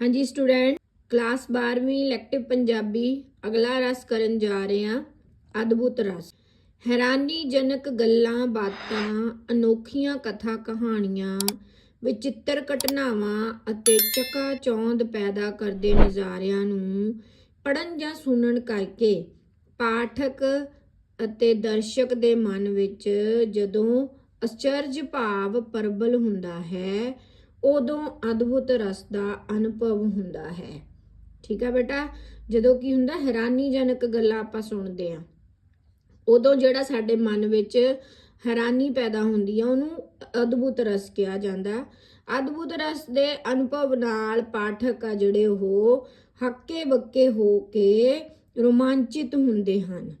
ਹਾਂਜੀ student, class 12ਵੀਂ elective Punjabi, ਅਗਲਾ ਰਸ ਕਰਨ ਜਾ ਰਹੇ ਹਾਂ, ਅਦਭੁਤ ਰਸ। ਹੈਰਾਨੀਜਨਕ ਗੱਲਾਂ, ਬਾਤਾਂ, ਅਨੋਖੀਆਂ ਕਥਾ ਕਹਾਣੀਆਂ, ਵਿਚਿੱਤਰ ਘਟਨਾਵਾਂ ਅਤੇ ਚਕਾ ਚੌਂਦ ਪੈਦਾ ਕਰਦੇ ਨਜ਼ਾਰਿਆਂ ਨੂੰ ਪੜਨ ਜਾਂ ਸੁਣਨ ਕਰਕੇ ਪਾਠਕ ਅਤੇ ਦਰਸ਼ਕ ਦੇ ਮਨ ਵਿੱਚ ਜਦੋਂ ਅਚਰਜ ਭਾਵ ਪ੍ਰਬਲ ਹੁੰਦਾ ਹੈ ਉਦੋਂ ਅਦਭੁਤ ਰਸ ਦਾ ਅਨੁਭਵ ਹੁੰਦਾ ਹੈ। ਠੀਕ ਆ ਬੇਟਾ? ਜਦੋਂ ਕੀ ਹੁੰਦਾ, ਹੈਰਾਨੀਜਨਕ ਗੱਲਾਂ ਆਪਾਂ ਸੁਣਦੇ ਆ। ਉਦੋਂ ਜਿਹੜਾ ਸਾਡੇ ਮਨ ਵਿੱਚ ਹੈਰਾਨੀ ਪੈਦਾ ਹੁੰਦੀ ਆ, ਉਹਨੂੰ ਅਦਭੁਤ ਰਸ ਕਿਹਾ ਜਾਂਦਾ। ਅਦਭੁਤ ਰਸ ਦੇ ਅਨੁਭਵ ਨਾਲ ਪਾਠਕ ਆ ਜਿਹੜੇ ਉਹ ਹੱਕੇ ਬੱਕੇ ਹੋ ਕੇ ਰੋਮਾਂਚਿਤ ਹੁੰਦੇ ਹਨ।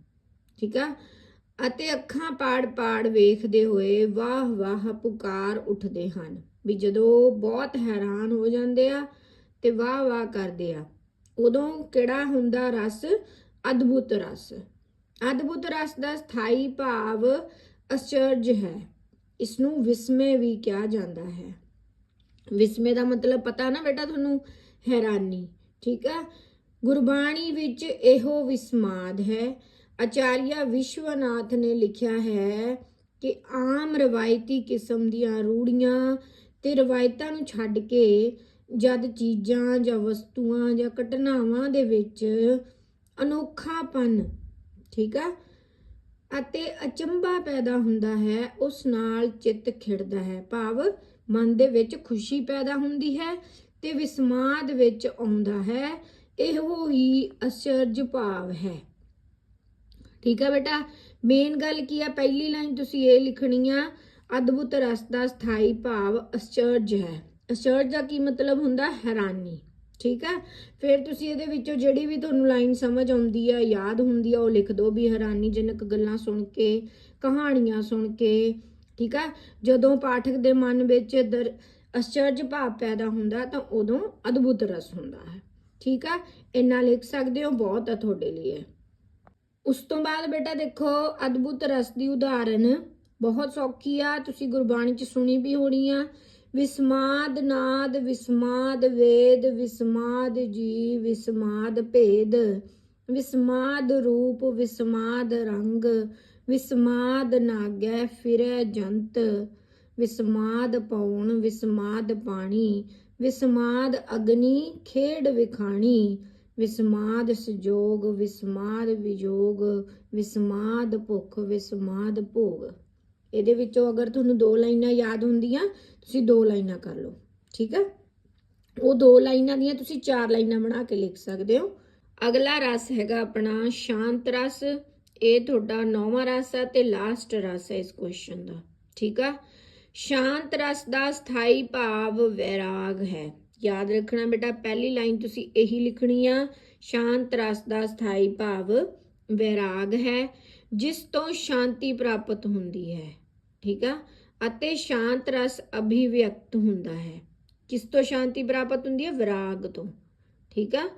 ਠੀਕ ਆ? ਅਤੇ ਅੱਖਾਂ ਪਾੜ ਪਾੜ ਵੇਖਦੇ ਹੋਏ ਵਾਹ ਵਾਹ ਪੁਕਾਰ ਉੱਠਦੇ ਹਨ। ਵੀ ਜਦੋਂ ਬਹੁਤ ਹੈਰਾਨ ਹੋ ਜਾਂਦੇ ਆ ਤੇ ਵਾਹ ਵਾਹ ਕਰਦੇ ਆ, ਉਦੋਂ ਕਿਹੜਾ ਹੁੰਦਾ ਰਸ? ਅਦਭੁਤ ਰਸ। ਅਦਭੁਤ ਰਸ ਦਾ ਸਥਾਈ ਭਾਵ ਅਚਰਜ ਹੈ। ਇਸ ਨੂੰ ਵਿਸਮੇ ਵੀ ਕਿਹਾ ਜਾਂਦਾ ਹੈ। ਵਿਸਮੇ ਦਾ ਮਤਲਬ ਪਤਾ ਨਾ ਬੇਟਾ ਤੁਹਾਨੂੰ? ਹੈਰਾਨੀ, ਠੀਕ ਆ? ਗੁਰਬਾਣੀ ਵਿੱਚ ਇਹੋ ਵਿਸਮਾਦ ਹੈ। ਆਚਾਰੀਆ ਵਿਸ਼ਵਨਾਥ ਨੇ ਲਿਖਿਆ ਹੈ ਕਿ ਆਮ ਰਵਾਇਤੀ ਕਿਸਮ ਦੀਆਂ ਰੂੜੀਆਂ ਤੇ ਰਵਾਇਤਾਂ ਨੂੰ ਛੱਡ ਕੇ ਜਦ ਚੀਜ਼ਾਂ ਜਾਂ ਵਸਤੂਆਂ ਜਾਂ ਘਟਨਾਵਾਂ ਦੇ ਵਿੱਚ ਅਨੋਖਾਪਨ, ਠੀਕ ਆ, ਅਤੇ ਅਚੰਭਾ ਪੈਦਾ ਹੁੰਦਾ ਹੈ, ਉਸ ਨਾਲ ਚਿੱਤ ਖਿੜਦਾ ਹੈ। ਭਾਵ ਮਨ ਦੇ ਵਿੱਚ ਖੁਸ਼ੀ ਪੈਦਾ ਹੁੰਦੀ ਹੈ ਤੇ ਵਿਸਮਾਦ ਵਿੱਚ ਆਉਂਦਾ ਹੈ। ਇਹੋ ਹੀ ਅਚਰਜ ਭਾਵ ਹੈ। ਠੀਕ ਆ ਬੇਟਾ ਮੇਨ ਗੱਲ ਕੀ ਆ? ਪਹਿਲੀ ਲਾਈਨ ਤੁਸੀਂ ਇਹ ਲਿਖਣੀ ਆ ਅਦਭੁਤ ਰਸ ਦਾ ਸਥਾਈ ਭਾਵ ਅਚਰਜ ਹੈ। ਅਚਰਜ ਦਾ ਕੀ ਮਤਲਬ ਹੁੰਦਾ? ਹੈਰਾਨੀ। ਠੀਕ ਹੈ? ਫਿਰ ਤੁਸੀਂ ਇਹਦੇ ਵਿੱਚੋਂ ਜਿਹੜੀ ਵੀ ਤੁਹਾਨੂੰ ਲਾਈਨ ਸਮਝ ਆਉਂਦੀ ਆ, ਯਾਦ ਹੁੰਦੀ ਆ, ਉਹ ਲਿਖ ਦਿਓ ਵੀ ਹੈਰਾਨੀਜਨਕ ਗੱਲਾਂ ਸੁਣ ਕੇ, ਕਹਾਣੀਆਂ ਸੁਣ ਕੇ। ਠੀਕ ਹੈ? ਜਦੋਂ ਪਾਠਕ ਦੇ ਮਨ ਵਿੱਚ ਦਰ ਅਚਰਜ ਭਾਵ ਪੈਦਾ ਹੁੰਦਾ, ਤਾਂ ਉਦੋਂ ਅਦਭੁਤ ਰਸ ਹੁੰਦਾ ਹੈ। ਠੀਕ ਹੈ? ਇੰਨਾ ਲਿਖ ਸਕਦੇ ਹੋ, ਬਹੁਤ ਆ ਤੁਹਾਡੇ ਲਈ ਉਸ ਤੋਂ ਬਾਅਦ ਬੇਟਾ ਦੇਖੋ, ਅਦਭੁਤ ਰਸ ਦੀ ਉਦਾਹਰਨ। ਬਹੁਤ ਸੌਖੀ ਆ। ਤੁਸੀਂ ਗੁਰਬਾਣੀ ਚ ਸੁਣੀ ਵੀ ਹੋਣੀ ਆ। ਵਿਸਮਾਦ ਨਾਦ, ਵਿਸਮਾਦ ਵੇਦ, ਵਿਸਮਾਦ ਜੀ ਵਿਸਮਾਦ ਭੇਦ। ਵਿਸਮਾਦ ਰੂਪ, ਵਿਸਮਾਦ ਰੰਗ। ਵਿਸਮਾਦ ਨਾਗੈ ਫਿਰੈ ਜੰਤ। ਵਿਸਮਾਦ ਪਉਣ ਵਿਸਮਾਦ ਪਾਣੀ। ਵਿਸਮਾਦ ਅਗਨੀ, ਖੇਡ ਵਿਖਾਣੀ। ਵਿਸਮਾਦ ਸੰਜੋਗ, ਵਿਸਮਾਦ ਵਿਜੋਗ। ਵਿਸਮਾਦ ਭੁੱਖ, ਵਿਸਮਾਦ ਭੋਗ। ਇਹਦੇ ਵਿੱਚੋਂ ਅਗਰ ਤੁਹਾਨੂੰ ਦੋ ਲਾਈਨਾਂ ਯਾਦ ਹੁੰਦੀਆਂ, ਤੁਸੀਂ ਦੋ ਲਾਈਨਾਂ ਕਰ ਲਓ, ਠੀਕ ਹੈ? ਉਹ ਦੋ ਲਾਈਨਾਂ ਦੀਆਂ ਤੁਸੀਂ ਚਾਰ ਲਾਈਨਾਂ ਬਣਾ ਕੇ ਲਿਖ ਸਕਦੇ ਹੋ। ਅਗਲਾ ਰਸ ਹੈਗਾ ਆਪਣਾ ਸ਼ਾਂਤ ਰਸ, ਇਹ ਤੁਹਾਡਾ ਨੌਵਾਂ ਰਸ ਹੈ ਤੇ ਲਾਸਟ ਰਸ ਹੈ ਇਸ ਕੁਐਸਚਨ ਦਾ, ਠੀਕ ਆ? ਸ਼ਾਂਤ ਰਸ ਦਾ ਸਥਾਈ ਭਾਵ ਵੈਰਾਗ ਹੈ। ਯਾਦ ਰੱਖਣਾ ਬੇਟਾ, ਪਹਿਲੀ ਲਾਈਨ ਤੁਸੀਂ ਇਹੀ ਲਿਖਣੀ ਆ, ਸ਼ਾਂਤ ਰਸ ਦਾ ਸਥਾਈ ਭਾਵ ਵੈਰਾਗ ਹੈ। ਜਿਸ ਤੋਂ ਸ਼ਾਂਤੀ ਪ੍ਰਾਪਤ ਹੁੰਦੀ ਹੈ, ਠੀਕ ਆ? ਅਤੇ ਸ਼ਾਂਤ ਰਸ ਅਭਿਵਿਅਕਤ ਹੁੰਦਾ ਹੈ। ਕਿਸ ਤੋਂ ਸ਼ਾਂਤੀ ਪ੍ਰਾਪਤ ਹੁੰਦੀ ਹੈ? ਵਿਰਾਗ ਤੋਂ, ਠੀਕ ਆ?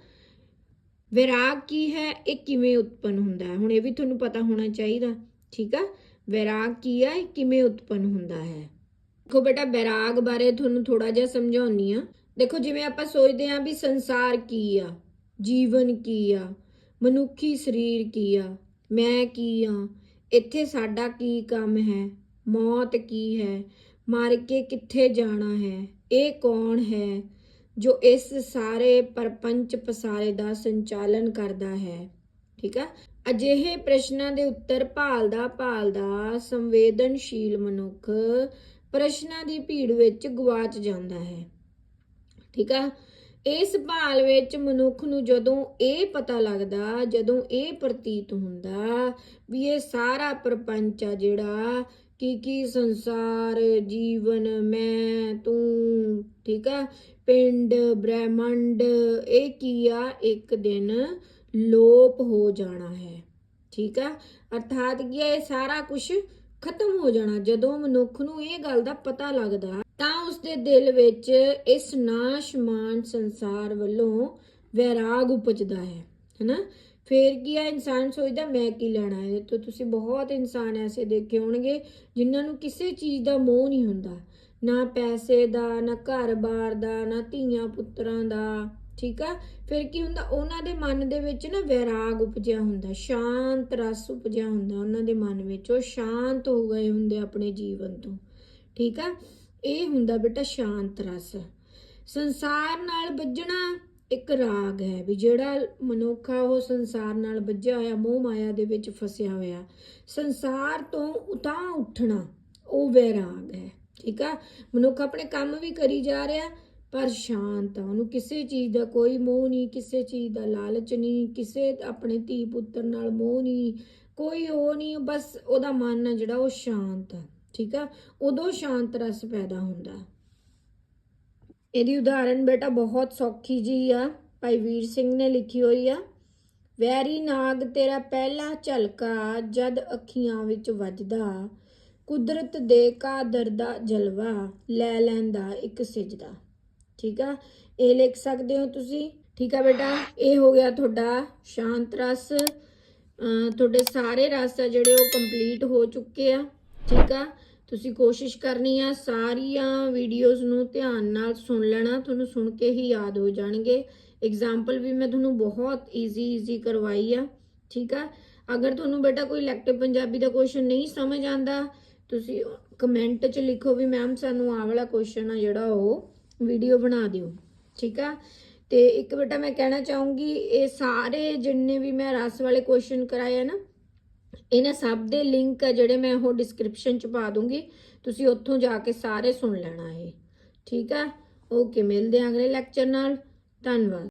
ਵਿਰਾਗ ਕੀ ਹੈ? ਇਹ ਕਿਵੇਂ ਉਤਪਨ ਹੁੰਦਾ ਹੈ? ਹੁਣ ਇਹ ਵੀ ਤੁਹਾਨੂੰ ਪਤਾ ਹੋਣਾ ਚਾਹੀਦਾ, ਠੀਕ ਆ? ਵਿਰਾਗ ਕੀ ਹੈ? ਇਹ ਕਿਵੇਂ ਉਤਪਨ ਹੁੰਦਾ ਹੈ? ਦੇਖੋ ਬੇਟਾ, ਵਿਰਾਗ ਬਾਰੇ ਤੁਹਾਨੂੰ ਥੋੜਾ ਜਿਹਾ ਸਮਝਾਉਣੀ ਆ ਦੇਖੋ, ਜਿਵੇਂ ਆਪਾਂ ਸੋਚਦੇ ਆਂ ਵੀ ਸੰਸਾਰ ਕੀ ਆ? ਜੀਵਨ ਕੀ ਆ? ਮਨੁੱਖੀ ਸਰੀਰ ਕੀ ਆ? ਮੈਂ ਕੀ ਹਾਂ ਇੱਥੇ ਸਾਡਾ ਕੀ ਕੰਮ ਹੈ? ਮੌਤ ਕੀ ਹੈ? ਮਰ ਕੇ ਕਿੱਥੇ ਜਾਣਾ ਹੈ? ਇਹ ਕੌਣ ਹੈ ਜੋ ਇਸ ਸਾਰੇ ਪਰਪੰਚ ਪਸਾਰੇ ਦਾ ਸੰਚਾਲਨ ਕਰਦਾ ਹੈ? ਠੀਕ ਆ? ਅਜਿਹੇ ਪ੍ਰਸ਼ਨਾਂ ਦੇ ਉੱਤਰ ਭਾਲਦਾ ਭਾਲਦਾ ਸੰਵੇਦਨਸ਼ੀਲ ਮਨੁੱਖ ਪ੍ਰਸ਼ਨਾਂ ਦੀ ਭੀੜ ਵਿੱਚ ਗਵਾਚ ਜਾਂਦਾ ਹੈ। ਠੀਕ ਆ? ਇਸ ਭਾਲ ਵਿੱਚ ਮਨੁੱਖ ਨੂੰ ਜਦੋਂ ਇਹ ਪਤਾ ਲੱਗਦਾ, ਜਦੋਂ ਇਹ ਪ੍ਰਤੀਤ ਹੁੰਦਾ ਵੀ ਇਹ ਸਾਰਾ ਪ੍ਰਪੰਚ ਆ ਜਿਹੜਾ ਕੀ ਕੀ ਸੰਸਾਰ, ਜੀਵਨ, ਮੈਂ, ਤੂੰ, ਠੀਕ ਆ? ਪਿੰਡ, ਬ੍ਰਹਿਮੰਡ, ਇਹ ਕੀ ਆ? ਇੱਕ ਦਿਨ ਲੋਪ ਹੋ ਜਾਣਾ ਹੈ, ਠੀਕ ਆ? ਅਰਥਾਤ ਕੀ ਇਹ ਸਾਰਾ ਕੁਝ ਖਤਮ ਹੋ ਜਾਣਾ। ਜਦੋਂ ਮਨੁੱਖ ਨੂੰ ਇਹ ਗੱਲ ਦਾ ਪਤਾ ਲੱਗਦਾ ਤਾਂ ਉਸਦੇ ਦਿਲ ਵਿੱਚ ਇਸ ਨਾਸ਼ਮਾਨ ਸੰਸਾਰ ਵੱਲੋਂ ਵੈਰਾਗ ਉਪਜਦਾ ਹੈ, ਹੈਨਾ? ਫੇਰ ਕੀ ਆ, ਇਨਸਾਨ ਸੋਚਦਾ, ਮੈਂ ਕੀ ਲੈਣਾ ਹੈ? ਤੇ ਤੁਸੀਂ ਬਹੁਤ ਇਨਸਾਨ ਐਸੇ ਦੇਖੇ ਹੋਣਗੇ ਜਿਨ੍ਹਾਂ ਨੂੰ ਕਿਸੇ ਚੀਜ਼ ਦਾ ਮੋਹ ਨਹੀਂ ਹੁੰਦਾ। ਨਾ ਪੈਸੇ ਦਾ, ਨਾ ਘਰ-ਬਾਰ ਦਾ, ਨਾ ਧੀਆਂ ਪੁੱਤਰਾਂ ਦਾ, ਠੀਕ ਆ? ਫਿਰ ਕੀ ਹੁੰਦਾ, ਉਹਨਾਂ ਦੇ ਮਨ ਦੇ ਵਿੱਚ ਨਾ ਵਿਰਾਗ ਉਪਜਿਆ ਹੁੰਦਾ, ਸ਼ਾਂਤ ਰਸ ਉਪਜਿਆ ਹੁੰਦਾ ਉਹਨਾਂ ਦੇ ਮਨ ਵਿੱਚ। ਉਹ ਸ਼ਾਂਤ ਹੋ ਗਏ ਹੁੰਦੇ ਆਪਣੇ ਜੀਵਨ ਤੋਂ, ਠੀਕ ਆ? ਇਹ ਹੁੰਦਾ ਬੇਟਾ ਸ਼ਾਂਤ ਰਸ। ਸੰਸਾਰ ਨਾਲ ਵੱਜਣਾ ਇੱਕ ਰਾਗ ਹੈ ਵੀ ਜਿਹੜਾ ਮਨੁੱਖ ਆ ਉਹ ਸੰਸਾਰ ਨਾਲ ਵੱਜਿਆ ਹੋਇਆ, ਮੋਹ ਮਾਇਆ ਦੇ ਵਿੱਚ ਫਸਿਆ ਹੋਇਆ। ਸੰਸਾਰ ਤੋਂ ਉਤਾਂ ਉੱਠਣਾ ਉਹ ਵੈਰਾਗ ਹੈ, ਠੀਕ ਆ? ਮਨੁੱਖ ਆਪਣੇ ਕੰਮ ਵੀ ਕਰੀ ਜਾ ਰਿਹਾ, ਪਰ ਸ਼ਾਂਤ ਆ। ਉਹਨੂੰ ਕਿਸੇ ਚੀਜ਼ ਦਾ ਕੋਈ ਮੋਹ ਨਹੀਂ, ਕਿਸੇ ਚੀਜ਼ ਦਾ ਲਾਲਚ ਨਹੀਂ, ਕਿਸੇ ਆਪਣੇ ਧੀ ਪੁੱਤਰ ਨਾਲ ਮੋਹ ਨਹੀਂ, ਕੋਈ ਉਹ ਨਹੀਂ, ਬਸ ਉਹਦਾ ਮਨ ਆ ਜਿਹੜਾ ਉਹ ਸ਼ਾਂਤ ਆ। ਠੀਕ ਆ? ਉਦੋਂ ਸ਼ਾਂਤ ਰਸ ਪੈਦਾ ਹੁੰਦਾ। ਇਹਦੀ ਉਦਾਹਰਣ ਬੇਟਾ ਬਹੁਤ ਸੌਖੀ ਜੀ ਆ। ਭਾਈ ਵੀਰ ਸਿੰਘ ਨੇ ਲਿਖੀ ਹੋਈ ਆ, ਵੈਰੀ ਨਾਗ ਤੇਰਾ ਪਹਿਲਾ ਝਲਕਾ ਜਦ ਅੱਖੀਆਂ ਵਿੱਚ ਵੱਜਦਾ, ਕੁਦਰਤ ਦੇ ਕਾਦਰ ਦਾ ਜਲਵਾ ਲੈ ਲੈਂਦਾ ਇੱਕ ਸਿਜਦਾ। ਠੀਕ ਆ? ਇਹ ਲਿਖ ਸਕਦੇ ਹੋ ਤੁਸੀਂ? ਠੀਕ ਆ ਬੇਟਾ? ਇਹ ਹੋ ਗਿਆ ਤੁਹਾਡਾ ਸ਼ਾਂਤ ਰਸ। ਤੁਹਾਡੇ ਸਾਰੇ ਰਸ ਆ ਜਿਹੜੇ ਉਹ ਕੰਪਲੀਟ ਹੋ ਚੁੱਕੇ ਆ। ਠੀਕ ਆ? ਤੁਸੀਂ ਕੋਸ਼ਿਸ਼ ਕਰਨੀ ਆ ਸਾਰੀਆਂ ਵੀਡੀਓਜ਼ ਨੂੰ ਧਿਆਨ ਨਾਲ ਸੁਣ ਲੈਣਾ, ਤੁਹਾਨੂੰ ਸੁਣ ਕੇ ਹੀ ਯਾਦ ਹੋ ਜਾਣਗੇ। ਐਗਜ਼ਾਮਪਲ ਵੀ ਮੈਂ ਤੁਹਾਨੂੰ ਬਹੁਤ ਈਜ਼ੀ ਈਜ਼ੀ ਕਰਵਾਈ ਆ, ਠੀਕ ਆ? ਅਗਰ ਤੁਹਾਨੂੰ ਬੇਟਾ ਕੋਈ ਇਲੈਕਟਿਵ ਪੰਜਾਬੀ ਦਾ ਕੁਐਸਚਨ ਨਹੀਂ ਸਮਝ ਆਂਦਾ, ਤੁਸੀਂ ਕਮੈਂਟ 'ਚ ਲਿਖੋ ਵੀ ਮੈਮ ਸਾਨੂੰ ਆਹ ਵਾਲਾ ਕੁਐਸਚਨ ਆ ਜਿਹੜਾ ਉਹ ਵੀਡੀਓ ਬਣਾ ਦਿਓ, ਠੀਕ ਆ? ਤੇ ਇੱਕ ਬੇਟਾ ਮੈਂ ਕਹਿਣਾ ਚਾਹੂੰਗੀ, ਇਹ ਸਾਰੇ ਜਿੰਨੇ ਵੀ ਮੈਂ ਰਸ ਵਾਲੇ ਕੁਐਸਚਨ ਕਰਾਏ ਆ ਨਾ ਇਹਨਾਂ ਸਭ ਦੇ ਲਿੰਕ ਜਿਹੜੇ ਮੈਂ ਉਹ ਡਿਸਕ੍ਰਿਪਸ਼ਨ 'ਚ ਪਾ ਦੂੰਗੀ। ਤੁਸੀਂ ਉੱਥੋਂ ਜਾ ਕੇ ਸਾਰੇ ਸੁਣ ਲੈਣਾ ਹੈ ਠੀਕ ਆ? ਓਕੇ ਮਿਲਦੇ ਆਂ ਅਗਲੇ ਲੈਕਚਰ ਨਾਲ। ਧੰਨਵਾਦ।